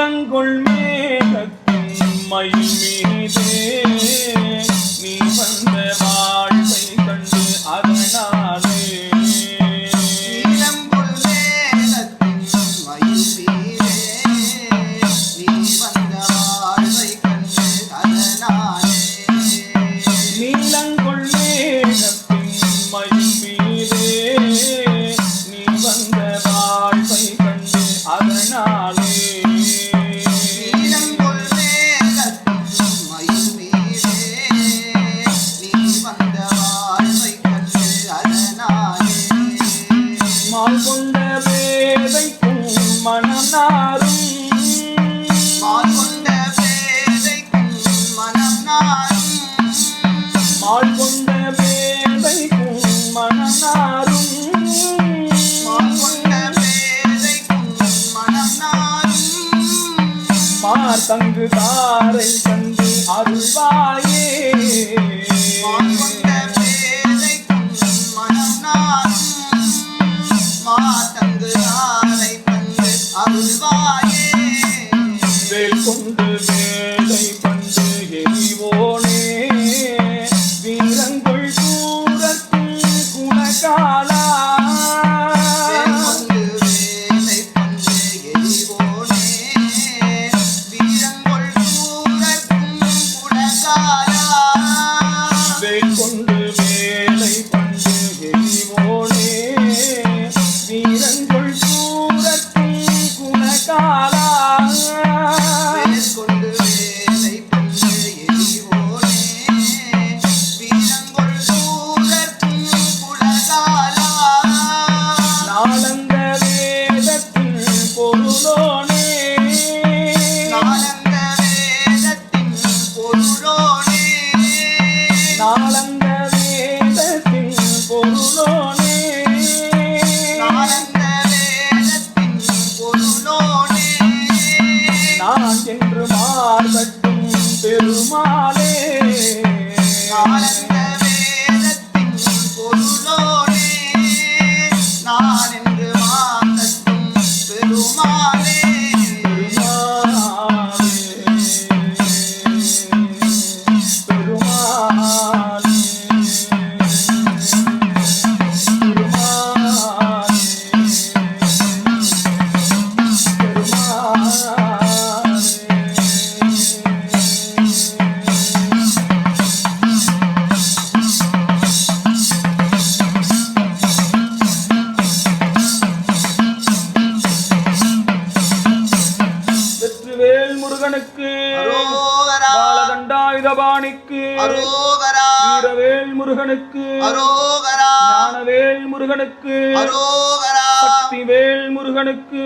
இளங்கொள் மேகத்தின் மை மீதே கொண்ட பேதைக்கும் மனம் நாரும் மால் கொண்ட பேதைக்கும் மனம் நாரும் மால் கொண்ட பேதைக்கும் மனம் தங்கு தாரை கண்டு அருள்வாயே. என்று மார்பட்டும் பெருமாளே. முருகனுக்கு பாலதண்டாயுதபாணிக்கு வீரவேல் முருகனுக்கு ஞானவேல் முருகனுக்கு சக்திவேல் முருகனுக்கு